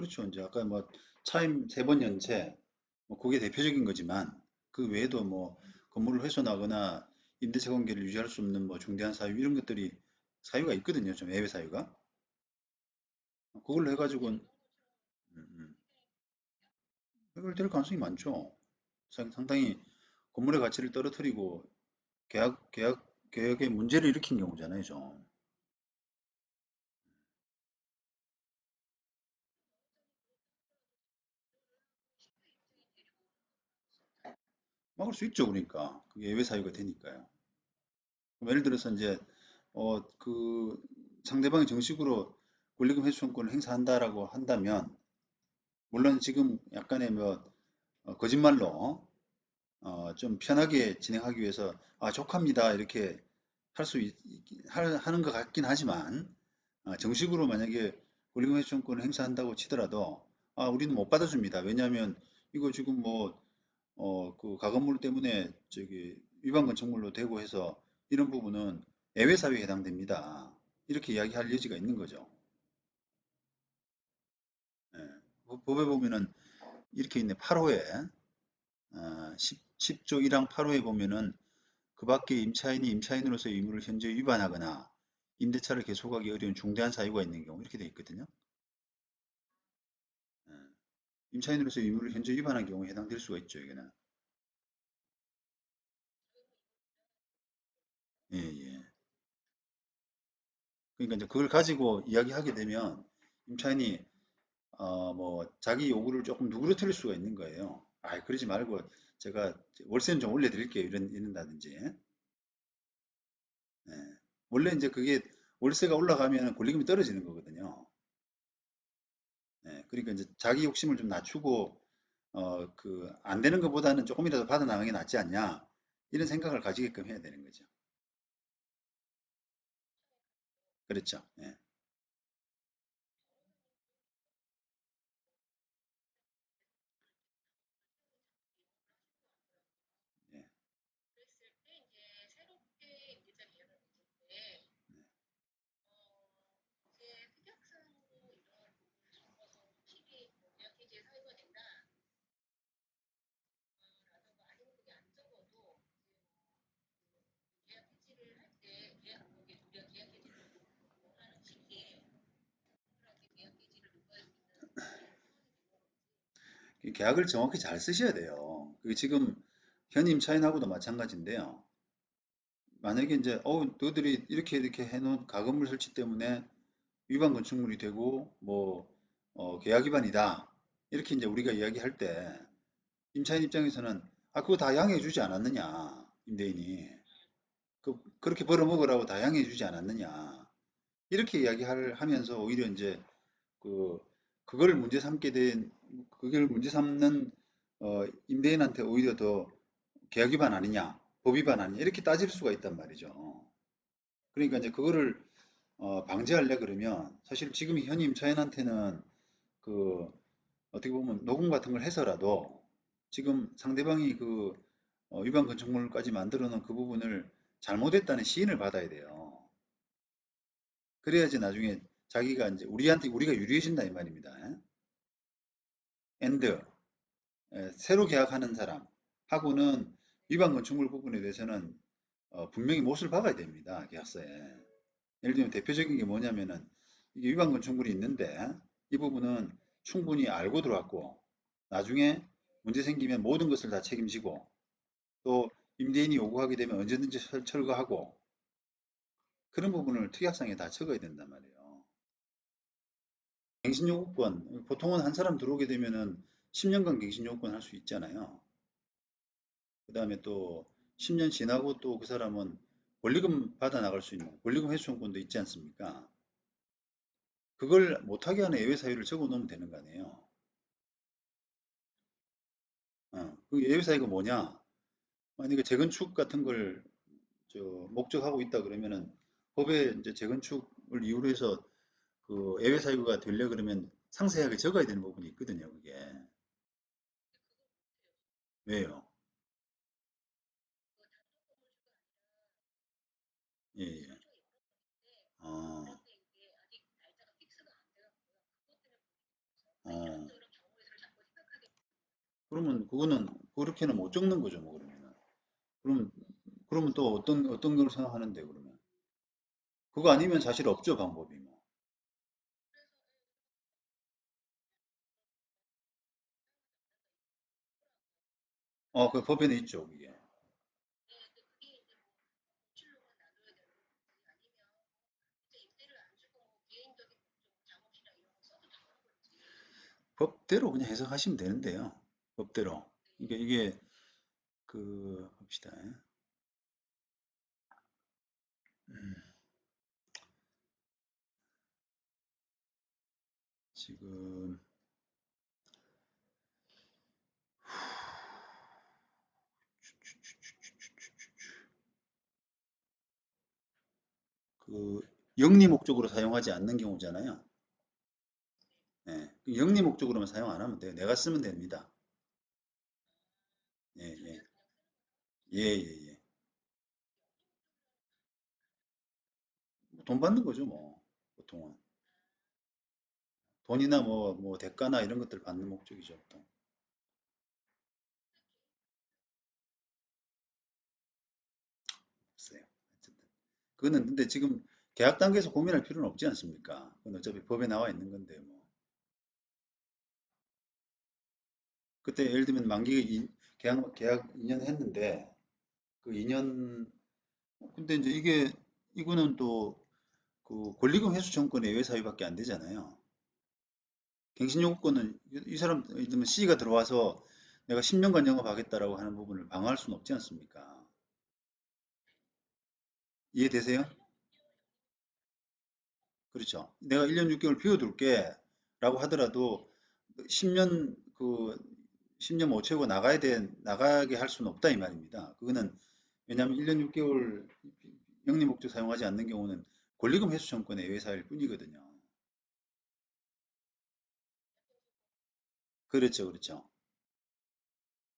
그렇죠. 이제 아까 뭐 차임 세 번 연체, 뭐 그게 대표적인 거지만 그 외에도 뭐 건물을 훼손하거나 임대차 관계를 유지할 수 없는 뭐 중대한 사유 이런 것들이 사유가 있거든요. 좀 예외 사유가. 그걸로 해가지고는 음, 음, 해결될 가능성이 많죠. 상- 상당히 건물의 가치를 떨어뜨리고 계약 계약 계약에 문제를 일으킨 경우잖아요. 좀 막을 수 있죠. 그러니까 그게 예외 사유가 되니까요. 예를 들어서 이제 어 그 상대방이 정식으로 권리금 회수권을 행사한다라고 한다면 물론 지금 약간의 뭐 어, 거짓말로 어, 좀 편하게 진행하기 위해서 아 족합니다 이렇게 할 수 하는 것 같긴 하지만 아, 정식으로 만약에 권리금 회수권을 행사한다고 치더라도 아 우리는 못 받아줍니다. 왜냐하면 이거 지금 뭐 어, 그 가건물 때문에 저기 위반 건축물로 되고 해서 이런 부분은 예외 사유에 해당됩니다. 이렇게 이야기할 여지가 있는 거죠. 예. 법- 법에 보면은 이렇게 있네. 8호에 어, 10, 조 1항 8호에 보면은 그 밖에 임차인이 임차인으로서의 의무를 현저히 위반하거나 임대차를 계속하기 어려운 중대한 사유가 있는 경우 이렇게 돼 있거든요. 예. 임차인으로서의 의무를 현저히 위반한 경우에 해당될 수가 있죠. 이거는. 예, 예. 그러니까 이제 그걸 가지고 이야기하게 되면 임차인이 어, 뭐 자기 요구를 조금 누그러뜨릴 수가 있는 거예요. 아, 그러지 말고 제가 월세는 좀 올려드릴게요. 이런 이런다든지. 예. 원래 이제 그게 월세가 올라가면 권리금이 떨어지는 거거든요. 예. 그러니까 이제 자기 욕심을 좀 낮추고 어, 그 안 되는 것보다는 조금이라도 받아 나가는 게 낫지 않냐 이런 생각을 가지게끔 해야 되는 거죠. 그렇죠. 예. 예. 계약을 정확히 잘 쓰셔야 돼요. 그게 지금 현임 차인하고도 마찬가지인데요. 만약에 이제 어 너희들이 이렇게 이렇게 해놓은 가건물 설치 때문에 위반 건축물이 되고 뭐 어, 계약 위반이다 이렇게 이제 우리가 이야기할 때 임차인 입장에서는 아 그거 다 양해해 주지 않았느냐 임대인이 그 그렇게 벌어먹으라고 다 양해해 주지 않았느냐 이렇게 이야기를 하면서 오히려 이제 그 그걸 문제 삼게 된 그걸 문제 삼는 어, 임대인한테 오히려 더 계약 위반 아니냐 법 위반 아니냐 이렇게 따질 수가 있단 말이죠. 그러니까 이제 그거를 어, 방지하려 그러면 사실 지금 현 임차인한테는 그 어떻게 보면 녹음 같은 걸 해서라도 지금 상대방이 그 어, 위반 건축물까지 만들어 놓은 그 부분을 잘못했다는 시인을 받아야 돼요. 그래야지 나중에 자기가 이제 우리한테 우리가 유리해진다 이 말입니다. 엔드 새로 계약하는 사람 하고는 위반 건축물 부분에 대해서는 어, 분명히 못을 박아야 됩니다. 계약서에. 예를 들면 대표적인 게 뭐냐면은 이게 위반 건축물이 있는데 이 부분은 충분히 알고 들어왔고 나중에 문제 생기면 모든 것을 다 책임지고 또 임대인이 요구하게 되면 언제든지 철거하고 그런 부분을 특약상에 다 적어야 된단 말이에요. 갱신요구권 보통은 한 사람 들어오게 되면은 10년간 갱신요구권 할 수 있잖아요. 그 다음에 또 10년 지나고 또 그 사람은 권리금 받아 나갈 수 있는 권리금 회수권도 있지 않습니까? 그걸 못하게 하는 예외 사유를 적어 놓으면 되는 거 아니에요. 어, 그 예외 사유가 뭐냐? 만약에 재건축 같은 걸저 목적하고 있다 그러면은 법에 이제 재건축을 이유로 해서 그 예외 사유가 되려 그러면 상세하게 적어야 되는 부분이 있거든요. 그게 왜요? 예, 예. 어, 어, 그러면 그거는 그렇게는 못 적는 거죠, 뭐 그러면은. 그러면 그러면 또 어떤 어떤 걸 생각하는데 그러면 그거 아니면 사실 없죠, 방법이 뭐. 어, 그 법에는 있죠, 그게. 법대로 그냥 해석하시면 되는데요. 법대로. 이게 이게 그 봅시다. 음, 지금 그 영리 목적으로 사용하지 않는 경우잖아요. 예, 그 영리 목적으로만 사용 안 하면 돼요. 내가 쓰면 됩니다. 예, 예, 예, 예, 예. 뭐돈 받는 거죠, 뭐 보통은 돈이나 뭐 뭐 대가나 이런 것들 받는 목적이죠, 보통. 그거는 근데 지금 계약 단계에서 고민할 필요는 없지 않습니까? 그건 어차피 법에 나와 있는 건데 뭐 그때 예를 들면 만기 이- 계약 계약 2년 했는데 그 2년 근데 이제 이게 이거는 또 그 권리금 회수 청구권의 예외 사유밖에 안 되잖아요. 갱신 요구권은 이이 사람 예를 들면 C가 들어와서 내가 10년간 영업하겠다라고 하는 부분을 방어할 수는 없지 않습니까? 이해되세요? 그렇죠. 내가 1년 6개월 비워둘게 라고 하더라도 10년 그 10년 못 채우고 나가야 돼 나가게 할 수는 없다 이 말입니다. 그거는 왜냐하면 1년 6개월 영리 목적 사용하지 않는 경우는 권리금 회수 청구권의 예외 사유일 뿐이거든요. 그렇죠, 그렇죠.